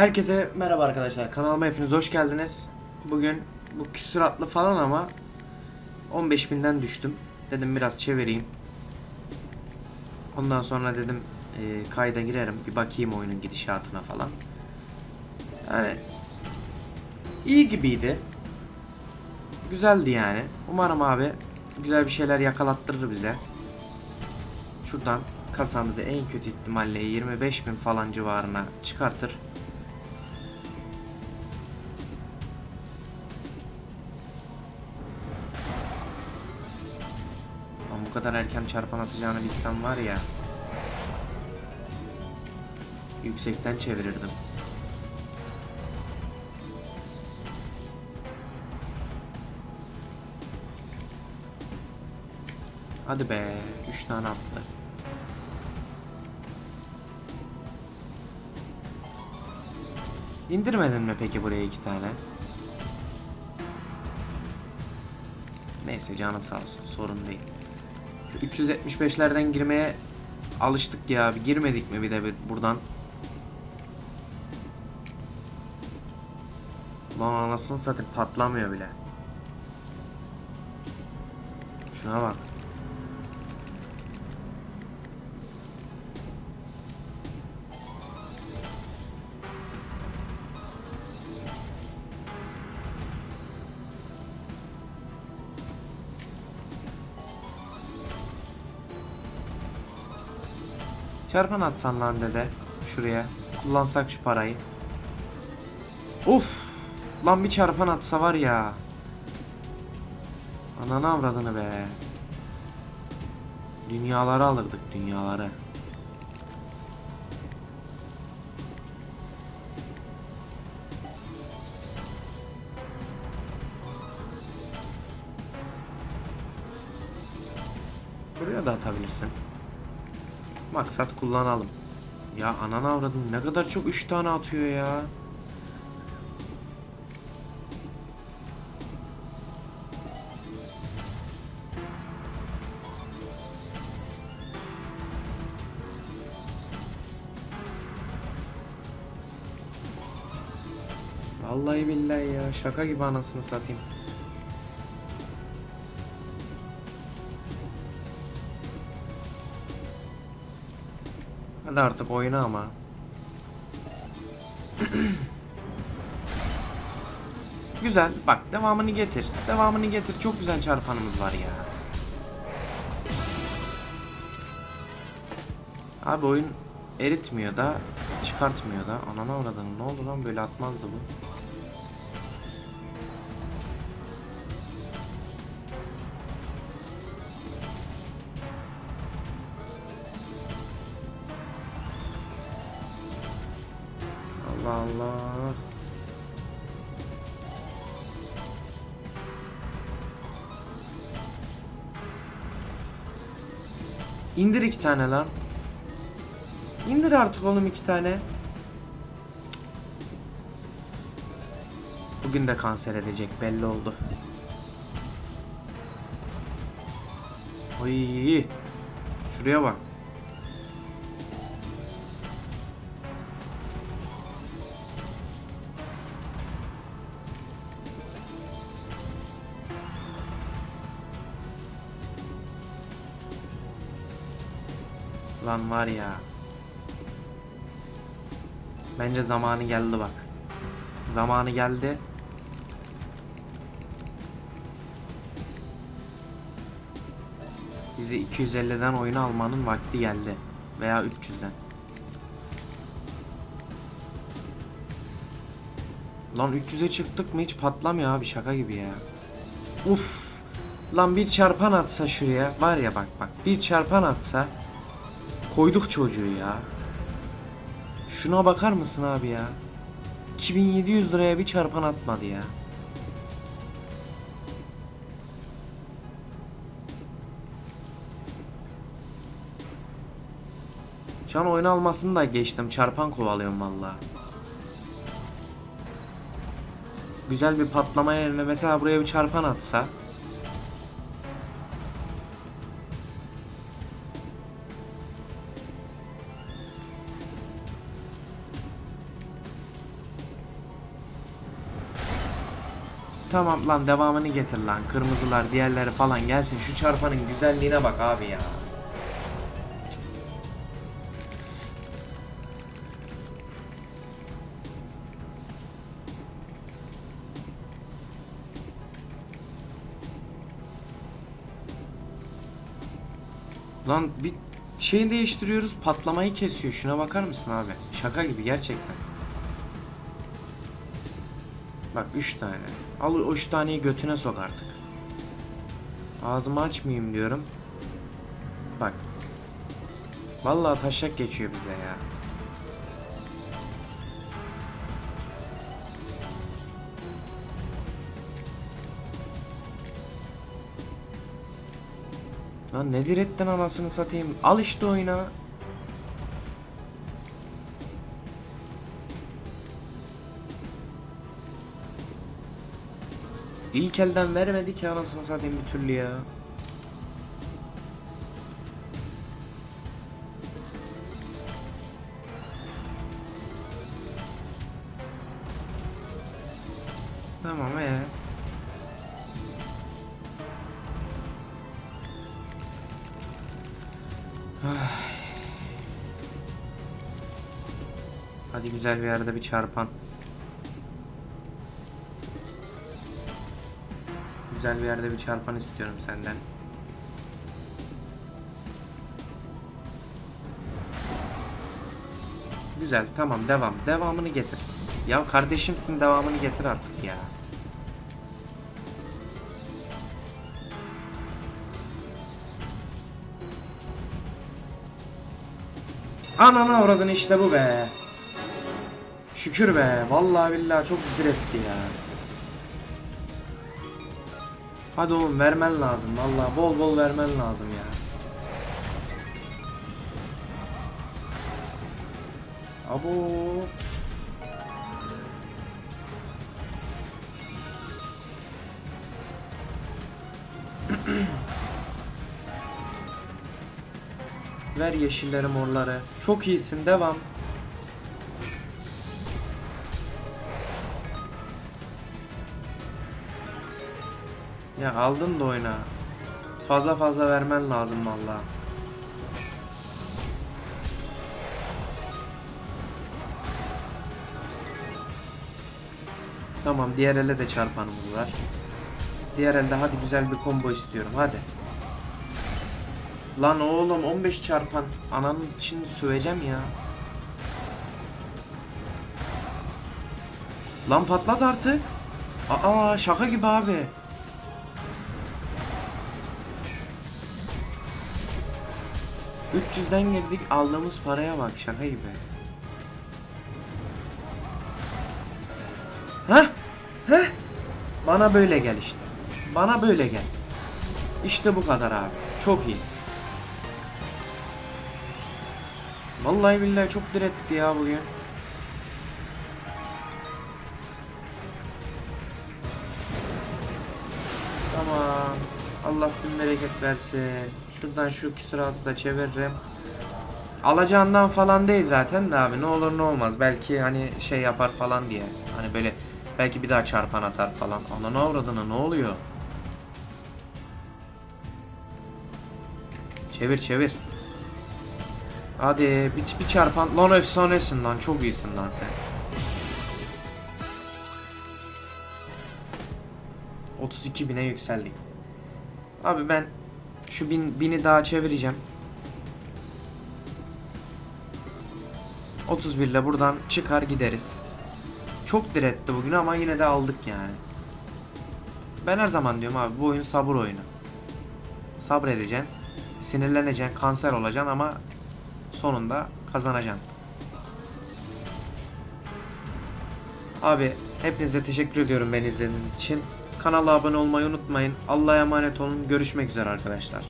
Herkese merhaba arkadaşlar. Kanalıma hepiniz hoş geldiniz. Bugün bu küsuratlı falan ama 15.000'den düştüm. Dedim biraz çevireyim. Ondan sonra dedim e, kayda girerim. Bir bakayım oyunun gidişatına falan. Yani iyi gibiydi. Güzeldi yani. Umarım abi güzel bir şeyler yakalattırır bize. Şuradan kasamızı en kötü ihtimalle 25.000 falan civarına çıkartır. Bu kadar erken çarpan atacağını bilsem var ya. Yüksekten çevirirdim. Hadi be, 3 tane attı. İndirmedin mi peki buraya iki tane? Neyse canı sağ olsun sorun değil. Şu 375'lerden girmeye alıştık ya. Bir girmedik mi bir de bir buradan? Lan anasını satayım patlamıyor bile. Şuna bak. Çarpan atsan lan dede. Şuraya. Kullansak şu parayı. Of. Lan bir çarpan atsa var ya. Ananı avradını be. Dünyaları alırdık dünyaları. Buraya da atabilirsin. Maksat kullanalım. Ya ananı avradım ne kadar çok 3 tane atıyor ya. Vallahi billahi ya şaka gibi anasını satayım. Hadi artık oyna ama. güzel. Bak devamını getir. Devamını getir. Çok güzel çarpanımız var ya. Abi oyun eritmiyor da çıkartmıyor da. Anana uğradın. Ne oldu lan böyle atmazdı bu. İndir iki tane lan. İndir artık oğlum iki tane. Bugün de kanser edecek belli oldu. Oy. Şuraya bak. Lan var ya. Bence zamanı geldi bak. Zamanı geldi. Bizi 250'den oyunu almanın vakti geldi. Veya 300'den. Lan 300'e çıktık mı hiç patlamıyor abi şaka gibi ya. Uf. Lan bir çarpan atsa şuraya. Var ya bak bak. Bir çarpan atsa. Koyduk çocuğu ya. Şuna bakar mısın abi ya? 2700 liraya bir çarpan atmadı ya. Şu an oyun almasını da geçtim. Çarpan kovalıyorum valla. Güzel bir patlama yerine mesela buraya bir çarpan atsa. Tamam lan devamını getir lan. Kırmızılar diğerleri falan gelsin. Şu çarpanın güzelliğine bak abi ya. Lan bir şey değiştiriyoruz patlamayı kesiyor. Şuna bakar mısın abi? Şaka gibi gerçekten. Bak 3 tane. Al o 3 taneyi götüne sok artık. Ağzımı açmayayım diyorum. Bak. Vallahi taşak geçiyor bize ya. Lan ne diretten anasını satayım. Al işte oyuna. İlk elden vermedi ki anasını satayım bir türlü ya. Tamam ee. Hadi güzel bir yerde bir çarpan. Güzel bir yerde bir çarpan istiyorum senden. Güzel tamam devam. Devamını getir. Ya kardeşimsin devamını getir artık ya. Anana avradın işte bu be. Şükür be. Vallahi billahi çok diretti ya. Hadi oğlum vermen lazım. Vallahi bol bol vermen lazım ya. Abo. Ver yeşilleri morları. Çok iyisin devam. Ya aldın da oyna. Fazla fazla vermen lazım valla. Tamam diğer ele de çarpanımız var. Diğer elde hadi güzel bir combo istiyorum hadi. Lan oğlum 15 çarpan. Ananın şimdi söveceğim ya. Lan patlat artık. Aa şaka gibi abi. ...300'den girdik aldığımız paraya bak şaka gibi. Heh, heh. Bana böyle gel işte. Bana böyle gel. İşte bu kadar abi. Çok iyi. Vallahi billahi çok diretti ya bugün. Tamam. Allah bin bereket versin. Şuradan şu küsuratı da çeviririm. Alacağından falan değil zaten de abi ne olur ne olmaz. Belki hani şey yapar falan diye. Hani böyle belki bir daha çarpan atar falan. Ana ne avradına ne oluyor? Çevir çevir. Hadi bir, bir çarpan. Lan efsanesin lan. Çok iyisin lan sen. 32 bine yükseldik. Abi ben şu bin, bini daha çevireceğim. 31 ile buradan çıkar gideriz. Çok diretti bugün ama yine de aldık yani. Ben her zaman diyorum abi bu oyun sabır oyunu. Sabredeceksin. Sinirleneceksin, kanser olacaksın ama sonunda kazanacaksın. Abi hepinize teşekkür ediyorum beni izlediğiniz için. Kanala abone olmayı unutmayın. Allah'a emanet olun. Görüşmek üzere arkadaşlar.